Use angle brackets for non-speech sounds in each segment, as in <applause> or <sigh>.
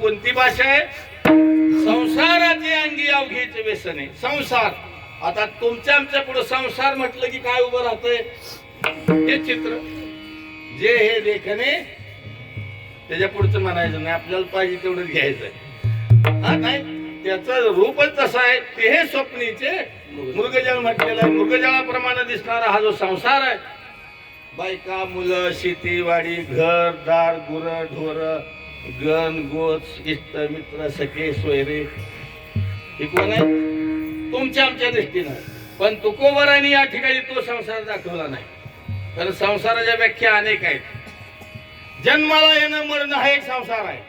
कोणती भाषा आहे? संसाराचे अंगी अवघेचे व्यसन आहे. संसार. आता तुमच्या आमच्या पुढे संसार म्हटलं की काय उभं राहतंय? हे चित्र. जे हे लेखने त्याच्या पुढचं म्हणायचं नाही. आपल्याला पाहिजे तेवढंच घ्यायचंय. हा नाही. त्याचं रूपच तसं आहे. ते हे स्वप्नीचे मृगजळ म्हटलेलं आहे. मृगजळाप्रमाणे दिसणारा हा जो संसार आहे. बायका मुलं शेतीवाडी घर दार गुर ढोर गण गोच इष्ट मित्र सखे सोयरे. हे कोण आहे तुमच्या आमच्या दृष्टीनं. पण तुकोबरांनी या ठिकाणी तो संसार दाखवला नाही. तर संसाराच्या व्याख्या अनेक आहेत. जन्माला येणं मरण हा एक संसार आहे.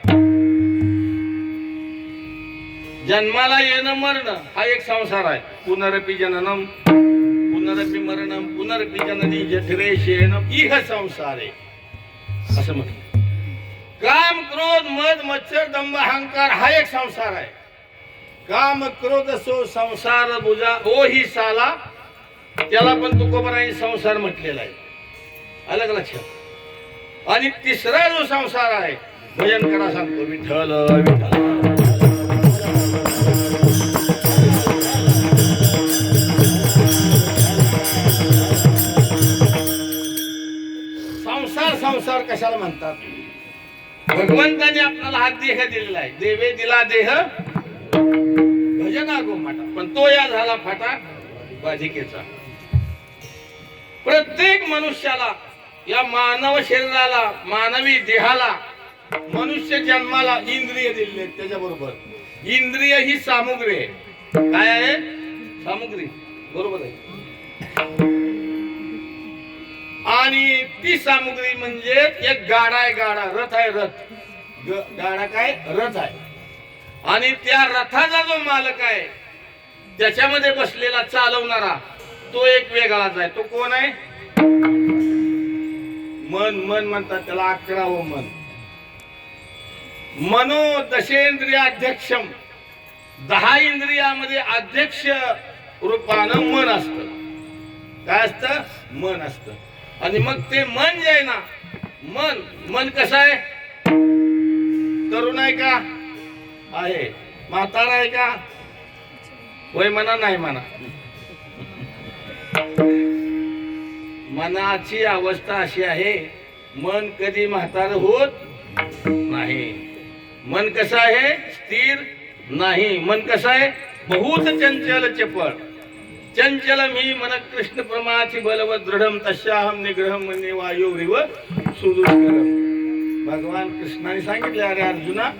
जन्माला येणं मरण हा एक संसार आहे. पुनरपी जननम पुनरपी मरणम पुनरपी जननी जठरे शयनम इह संसार. आहे असं म्हटलं. काम क्रोध मध मच्छर दंभ अहंकार हा एक संसार आहे. काम क्रोध सो संसार बुजा ओ ही साला त्याला पण तुकोबराने संसार म्हटलेला आहे. अलग लक्षात आणि तिसरा जो संसार आहे भजन करा सांगतो विठ्ठल विठ्ठल. संसार संसार कशाला म्हणतात? भगवंताने आपल्याला हा देह दिलेला आहे. देवे दिला देह भजना गोमाटा पण तो या झाला फाटा बाधिकेचा. प्रत्येक मनुष्याला या मानव शरीराला मानवी देहाला मनुष्य जन्माला इंद्रिय दिलेले त्याच्या त्याच्याबरोबर. इंद्रिय ही सामुग्री आहे. काय आहे? सामुग्री. बरोबर आहे. आणि ती सामुग्री म्हणजे एक गाडा आहे गाडा रथ आहे रथ. ग- गाडा काय? रथ आहे. आणि त्या रथाचा जो मालक आहे त्याच्यामध्ये बसलेला चालवणारा तो एक वेगळाच आहे. तो कोण आहे? मन मन म्हणतात त्याला अकरावं मन. मनो दशेंद्रियाध्यक्षम दहा इंद्रियामध्ये अध्यक्ष रूपानं मन असतं. काय असतं? मन असतं. आणि मग ते मन जे आहे ना मन मन कसं आहे? तरुण आहे का? आहे. म्हातारा आहे का? होय म्हणा नाही म्हणा. मनाची अवस्था अशी आहे मन कधी म्हातार होत नाही. मन कसं आहे? स्थिर नाही. मन कसं आहे? बहुत चंचल चपळ चंचल मी मन कृष्ण प्रमाची बलव दृढम तस्याहम निग्रहम म्हणजे वायुरिव सुदुष्करम भगवान कृष्णाने सांगितले अरे अर्जुना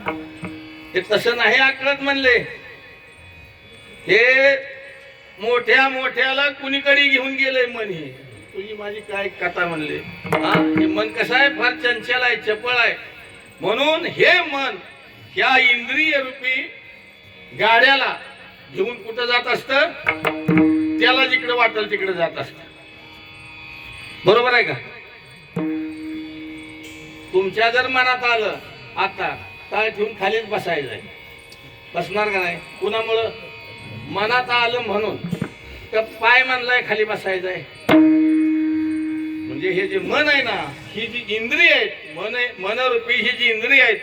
हे तसं नाही आकळत म्हणले. हे मोठ्या मोठ्याला कुणीकडे घेऊन गेले मन हे तुझी माझी काय कथा म्हणले? हा? हे मन कसं आहे? फार चंचल आहे चपळ आहे. म्हणून हे मन ह्या इंद्रिय रूपी गाड्याला घेऊन कुठं जात असतं? त्याला जिकडे वाटेल तिकडे जात असत. बरोबर आहे का? तुमच्या जर मनात आलं आता काय ठेवून खालीच बसायचं आहे. बसणार का नाही? कुणामुळं? मनात आलं म्हणून. तर पाय म्हणलाय खाली बसायचं आहे. म्हणजे हे जे मन आहे ना ही जी इंद्रिय आहेत मन आहे मनरूपी ही जी इंद्रिय आहेत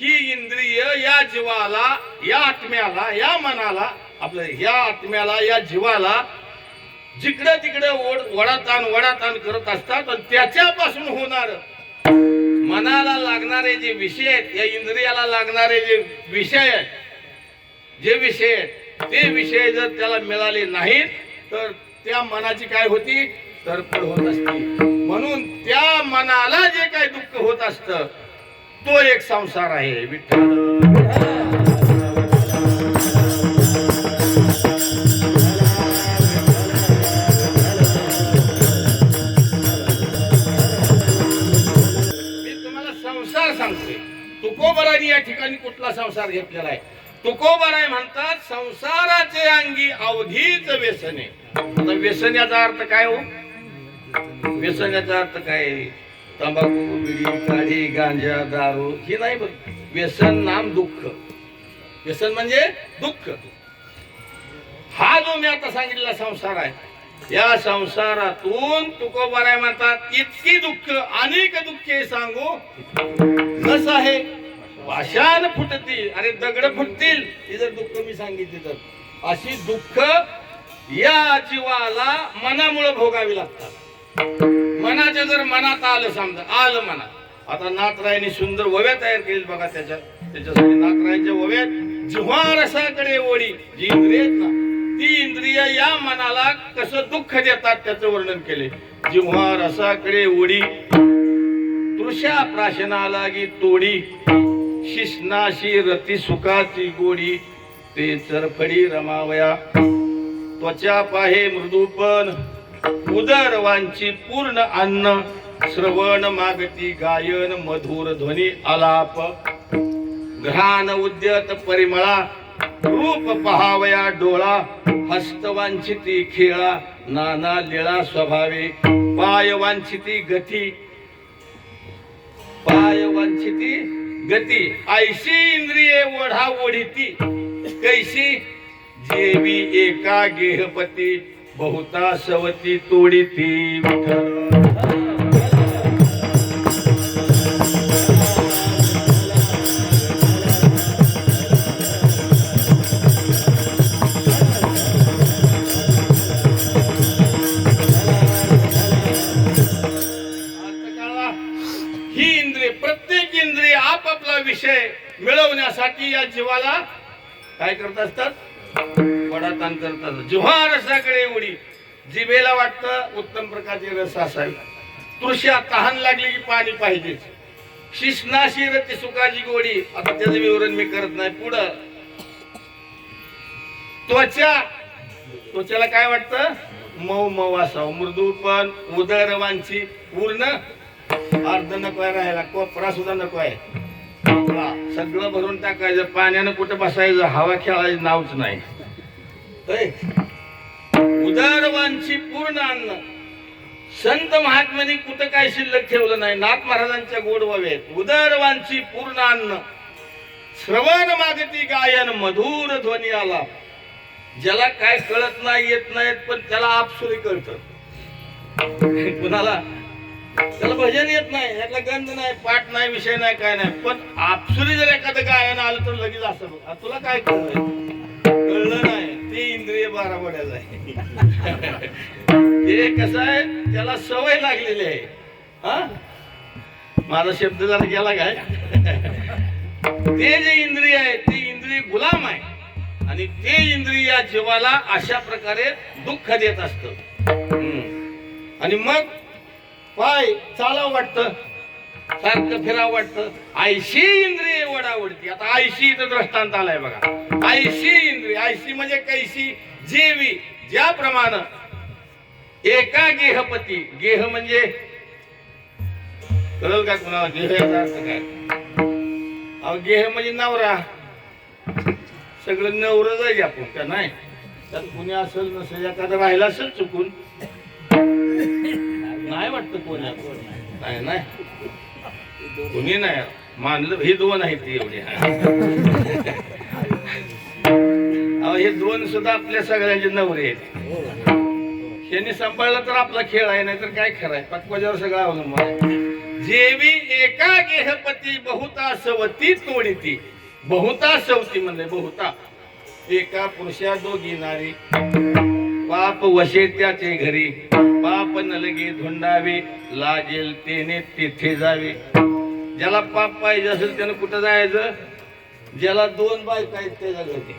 ही इंद्रिय या जीवाला या आत्म्याला या मनाला आपल्या या आत्म्याला या जीवाला जिकडे तिकडे ओढ वडाताण वडाताण करत असतात आणि त्याच्यापासून होणार. मनाला लागणारे जे विषय आहेत या इंद्रियाला लागणारे जे विषय आहेत जे विषय आहेत ते विषय जर त्याला मिळाले नाहीत तर त्या मनाची काय होती? तरफड होत असते. म्हणून त्या मनाला जे काही दुःख होत असतं तो एक संसार आहे विठ्ठल. या ठिकाणी कुठला संसार घेतलेला आहे? तुकोबराय म्हणतात संसाराचे अंगी अवधीच व्यसने. आता व्यसन याचा अर्थ काय हो? व्यसन याचा अर्थ काय? तंबाखू बिडी काढी गांजा दारू हे नाही बघ. व्यसन नाम दुःख. व्यसन म्हणजे दुःख. हा जो मी आता सांगितलेला संसार आहे या संसारातून तुकोबाराय म्हणतात इतकी दुःख अनेक दुःखे सांगू. नस आहे? पाषाण फुटतील अरे दगड फुटतील. हे जर दुःख मी सांगितली तर. अशी दुःख या जीवाला मनामुळे भोगावी लागतात. मनाच्या जर मनात आलं समजा आलं मनात. आता नातरायने सुंदर वव्या तयार केली बघा त्याच्या त्याच्यासाठी नाथरायच्या वव्यात जिव्हा रसाकडे ओढी जी इंद्रिय आहेत ना ती इंद्रिय या मनाला कसं दुःख देतात त्याचं वर्णन केले. जिव्हा रसाकडे ओढी तृषा प्राशनाला तोडी. शिष्णाशी रती सुखाची गोडी. ते चरफडी रमावया. त्वचा पाहे मृदूपन उदरवांची पूर्ण अन्न. श्रवण मागती गायन मधुर ध्वनी आलाप. घ्राण उद्यत परिमळा. रूप पहावया डोळा. हस्तवांछिती खेळा. नाना लिळा स्वभावे. पाय वांछिती गती. पाय वांछिती गती. ऐशी इंद्रिये ओढा ओढिती. कैशी? जेवी एका गेहपती बहुता सवती तोडीती. विठ्ठल मिळवण्यासाठी या जीवाला काय करत असतात? वडाताण करत असतात. जिव्हा रसाकडे उडी. जिभेला वाटतं उत्तम प्रकारचे रस असावे तृष्या तहान लागली की पाणी पाहिजेच शिष्णाशी रती सुखाची गोडी. आता त्याचं विवरण मी करत नाही. पुढं. त्वचा. त्वचेला काय वाटतं? मऊ मऊ असावं. मृदूपण उदरवांची पूर्ण. अर्ध नको आहे राहायला. कोपरा सुद्धा नको आहे. सगळं भरून टाकायचं. पाण्यानं कुठं बसायचं? हवा खेळायचं नावच नाही. उदारवांची पूर्ण अन्न. संत महात्म्यांनी कुठं काय शिल्लक ठेवलं नाही? नाथ महाराजांच्या गोड उदारवांची पूर्ण अन्न. श्रवण मागती गायन मधुर ध्वनी आला. ज्याला काय कळत नाही येत नाहीत पण त्याला आपसुरी कळत. <laughs> कुणाला? त्याला भजन येत नाही यातला गंध नाही पाठ नाही विषय नाही काय नाही. पण आपसुरी जर एखादं गायन आलं तर लगेच असं बघ. तुला काय कळलं कळलं नाही ते इंद्रिय बारा बड्याचं आहे. <laughs> ते कसं आहे त्याला सवय लागलेली आहे. हा? माझा शब्द जरा गेला काय? <laughs> ते जे इंद्रिय आहे ते इंद्रिय गुलाम आहे. आणि ते इंद्रिय या जीवाला अशा प्रकारे दुःख देत असत. आणि मग पाय चालावं वाटतं सारखं फिरावं वाटतं. ऐशी इंद्रिय वडावडती आता ऐशी इथं दृष्टांत आलाय बघा. ऐशी इंद्रिय ऐशी म्हणजे कैशी? जेवी ज्याप्रमाणे. एका गेहपती गेह म्हणजे? कळल का कुणाला? गेह याचा अर्थ काय? अहो गेह म्हणजे नवरा. सगळं नवरं जाईल आपण का नाही? तर कुणी असेल नसेल एखादं राहिला असेल चुकून. नाही वाटतं कोणी. नाही नाही. कुणी नाही. मानलं हे दोन आहेत ती अहो हे दोन सुद्धा आपल्या सगळ्यांचे नवरे आहेत. त्यांनी सांभाळलं तर आपला खेळ आहे नाही तर काय खरं आहे? पक्वाच्यावर सगळं अवलंबून आहे. जेवी एका गेहपती बहुता सवती तोडीती. बहुता सवती म्हणले बहुता. एका पुरुषा दोघी नारी. पाप वशे त्याचे घरी. पाप लगे धुंडावे लागेल तेने तेथे जावे. ज्याला पाप पाहिजे असेल त्यानं कुठं जायचं? ज्याला दोन बायका आहेत त्याच्या घरी.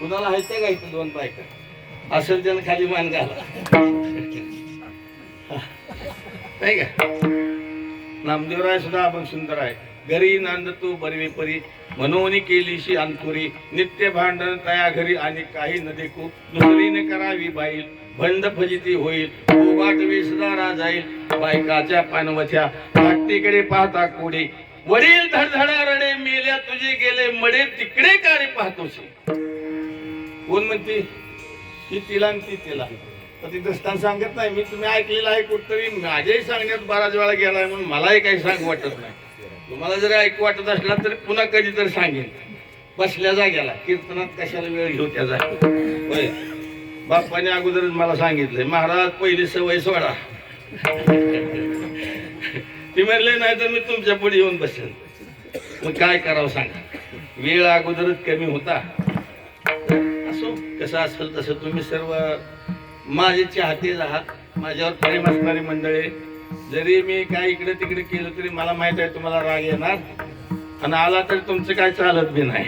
कुणाला आहेत त्या का दोन बायका? असेल त्यानं खाली मान घाला. नाही का? नामदेवराय सुद्धा आपण सुंदर आहे. घरी नांद तू बरवे परी. मनोनी केलीशी अंकुरी. नित्य भांडण तया घरी आणि काही न देखू. दुसरीने करावी बाईल. भंड फजिती होईल उबाट विसदारा जाईल बायकाच्या पानवथ्या धाकटीकडे पाहता कोडे. वडील धडधडा रडे मेल्या तुझे गेले मडे तिकडे का रे पाहतोशी कोण म्हणते? ती तिला ती तिला. तर ती दृष्टांत सांगत नाही मी तुम्ही ऐकलेलं आहे कुठतरी माझ्याही सांगण्यात बराच वेळा गेलाय म्हणून मलाही काही सांग वाटत नाही. तुम्हाला जर ऐकू वाटत असला तर पुन्हा कधीतरी सांगेन. बसल्या जाग्याला कीर्तनात कशाला वेळ घेऊ त्या जागी होय. बाप्पाने अगोदरच मला सांगितलंय महाराज पहिली सवय सोडा. ती म्हणले नाही तर मी तुमच्यापुढे येऊन बसेन मग काय करावं सांगा? वेळ अगोदरच कमी होता. असो कसं असेल तसं तुम्ही सर्व माझे चाहतेच आहात. माझ्यावर प्रेम असणारी मंडळी जरी मी काय इकडे तिकडे केलं तरी मला माहीत आहे तुम्हाला राग येणार. आणि आला तरी तुमचं काय चालत बी नाही.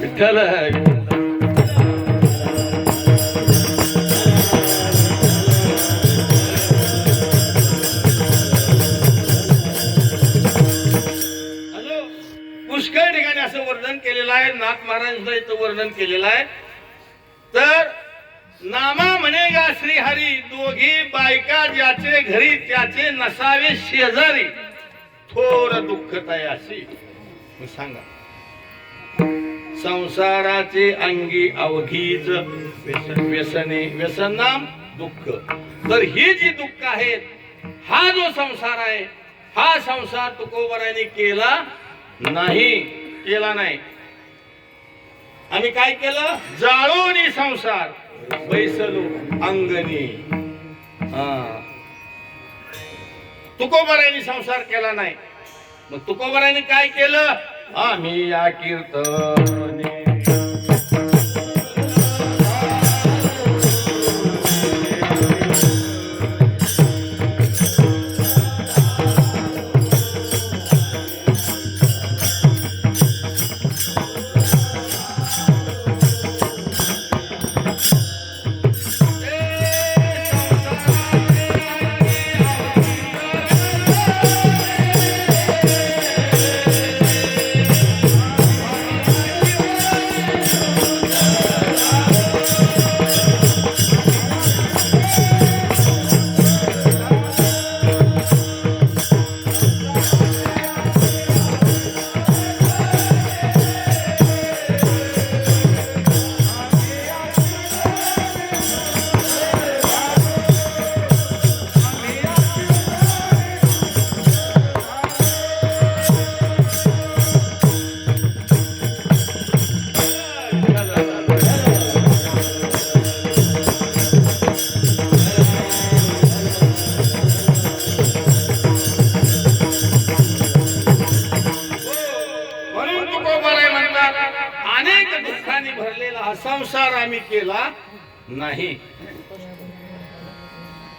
विठ्ठल. यांचं इथं वर्णन केलेलं आहे. तर नामा म्हणेगा श्रीहरी दोघी बायका ज्याचे घरी त्याचे नसावे शेजारी. थोर दुःख तयाशी. सांगा. संसाराचे अंगी अवघीच व्यसन- व्यसने व्यसनाम दुःख. तर ही जी दुःख आहेत हा जो संसार आहे हा संसार तुकोबराने केला नाही केला नाही. आम्ही काय केलं? जाळून संसार. बैसलो अंगणी. हा. संसार केला नाही. मग तुकोबराने काय केलं? आम्ही या कीर्तन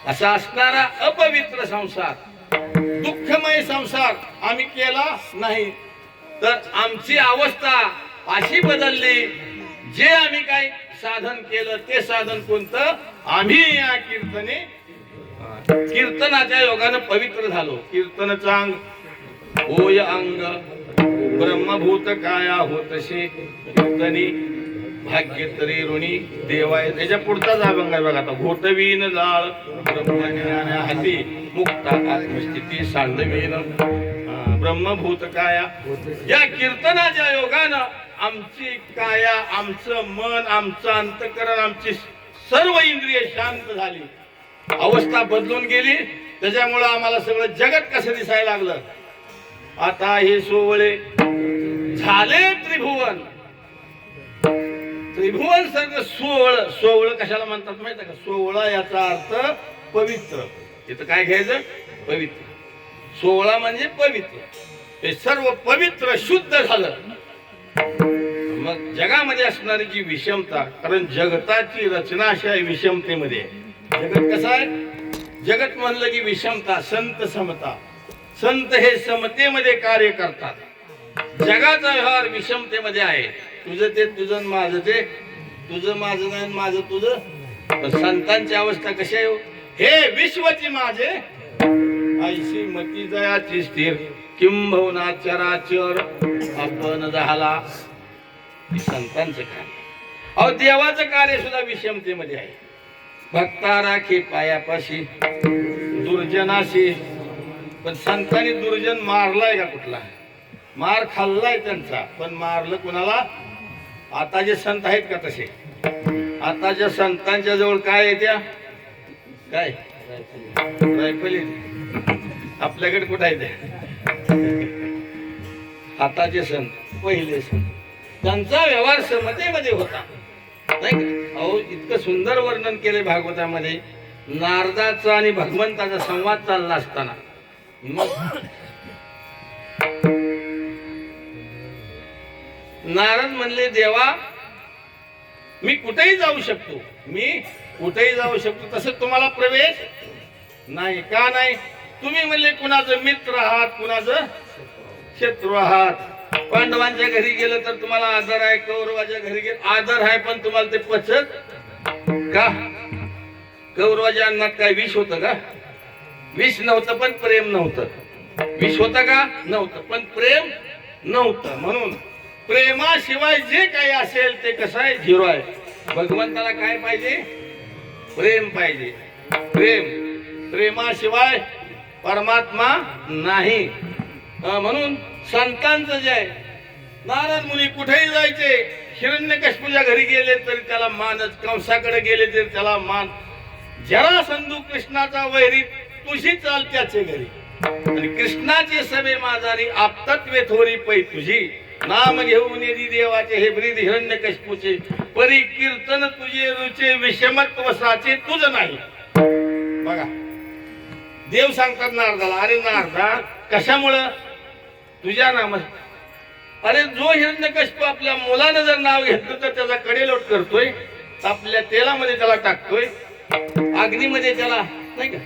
असा असणारा अपवित्र संसार दुःखमय संसार आम्ही केला नाही. तर आमची अवस्था अशी बदलली जे आम्ही काही साधन केलं ते साधन कोणतं? आम्ही या कीर्तने कीर्तनाच्या योगानं पवित्र झालो. कीर्तनचा अंग होय अंग ब्रह्मभूत काया होतशी कीर्तनी भाग्य तरी ऋणी देवाय. त्याच्या पुढचाच अभंग आहे बघा आता. घोटवीन जाळ. ब्रह्मज्ञाना हाती मुक्ता आत्मस्थिती सांडवीन. ब्रह्मभूत काया. या कीर्तनाच्या योगानं आमची काया आमचं मन आमचं अंतकरण आमची सर्व इंद्रिय शांत झाली. अवस्था बदलून गेली. त्याच्यामुळं आम्हाला सगळं जगत कसं दिसायला लागलं? आता हे सोवळे झाले त्रिभुवन. त्रिभुवन सर्व सोवळ सोवळ कशाला म्हणतात माहीत आहे का? सोवळा याचा अर्थ पवित्र. इथं काय घ्यायचं? पवित्र. सोहळा म्हणजे पवित्र. हे सर्व पवित्र शुद्ध झालं. मग जगामध्ये असणारी जी विषमता कारण जगताची रचना अशी आहे विषमतेमध्ये. जगत कसं आहे? जगत म्हणलं की विषमता संत समता. संत हे समतेमध्ये कार्य करतात. जगाचा व्यवहार विषमतेमध्ये आहे. तुझं ते तुझं आणि माझं ते. तुझं माझं नाही माझं तुझं. पण संतांची अवस्था कशी आहे हो? हे विश्वची माझे. ऐशी मती जयाची स्थिर. किंबहुना चराचर आपण झाला. हे संतांचं कार्य. अहो देवाचं कार्य सुद्धा विषमतेमध्ये आहे. भक्ता राखी पायापाशी. दुर्जनाशी. पण संतांनी दुर्जन मारलाय का कुठला? मार खाल्लाय त्यांचा. पण मारलं कुणाला? आता जे संत आहेत का तसे? आताच्या संतांच्या जवळ काय आहे त्या? काय? रायफली. आपल्याकडे कुठं आहे त्या? आताचे संत पहिले संत त्यांचा व्यवहार समतेमध्ये होता. नाही का? अहो इतकं सुंदर वर्णन केले भागवतामध्ये. नारदाचा आणि भगवंताचा संवाद चालला असताना. मग नारद म्हणले देवा मी कुठेही जाऊ शकतो. मी कुठेही जाऊ शकतो? तसं तुम्हाला प्रवेश? नाही का नाही? तुम्ही म्हणले कुणाचं मित्र आहात कुणाचं शत्रू आहात. पांडवांच्या घरी गेलं तर तुम्हाला आदर आहे कौरवाच्या घरी गेलं. आदर आहे पण तुम्हाला ते पचत का? कौरवाच्या अन्नात काय विष होतं का? विष नव्हतं पण प्रेम नव्हतं. विष होतं का? नव्हतं पण प्रेम नव्हतं. म्हणून प्रेमाशिवाय जे काही असेल ते कसं आहे? झिरो आहे. भगवंताला काय पाहिजे? प्रेम पाहिजे. प्रेम. प्रेमाशिवाय परमात्मा नाही. म्हणून संतांचं जे आहे नारद मुनी कुठेही जायचे हिरण्यकश्मीच्या घरी गेले तरी त्याला मानच कंसाकडे गेले तरी त्याला मान. जरा संधू कृष्णाचा वैरी तुझी चाल त्याचे घरी. आणि कृष्णाचे सभे माझारी आपतत्वे थोरी पै तुझी. नाम घेऊन येदी देवाचे हे ब्रीद हिरण्य कशपूचे. परी कीर्तन तुझे रुचे विषमत्व साचे तुझ नाही. बघा. देव सांगतात नारदाला अरे नारदा कशामुळं? तुझ्या नाम अरे जो हिरण्यकश्यप आपल्या मुलानं जर नाव घेतलं तर त्याचा कडेलोट करतोय आपल्या तेलामध्ये त्याला टाकतोय अग्नीमध्ये त्याला नाही का?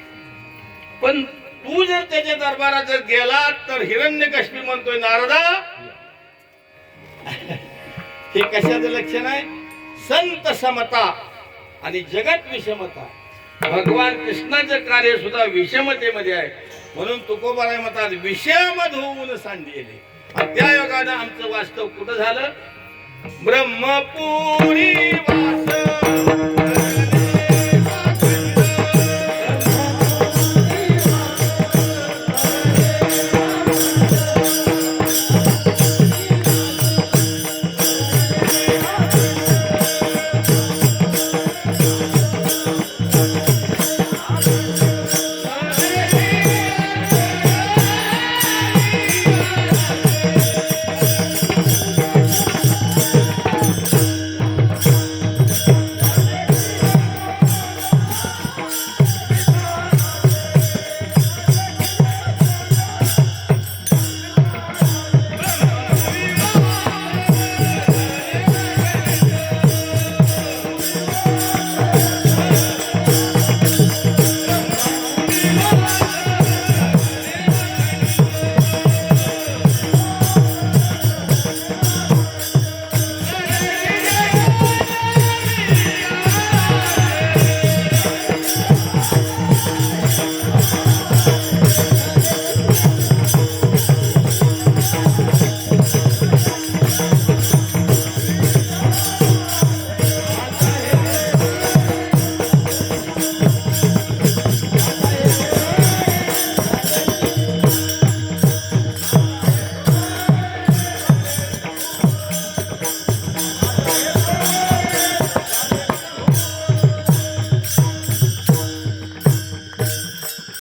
पण तू जर त्याच्या दरबारात जर गेला तर हिरण्यकश्यपी म्हणतोय नारदा हे कशाचं लक्षण आहे? संत समता आणि जगत विषमता. भगवान कृष्णाचं कार्य सुद्धा विषमतेमध्ये आहे. म्हणून तुकोबाराय म्हणतात विषम होऊन सांडिले. त्या योगानं आमचं वास्तव कुठं झालं? ब्रह्मपुरी वास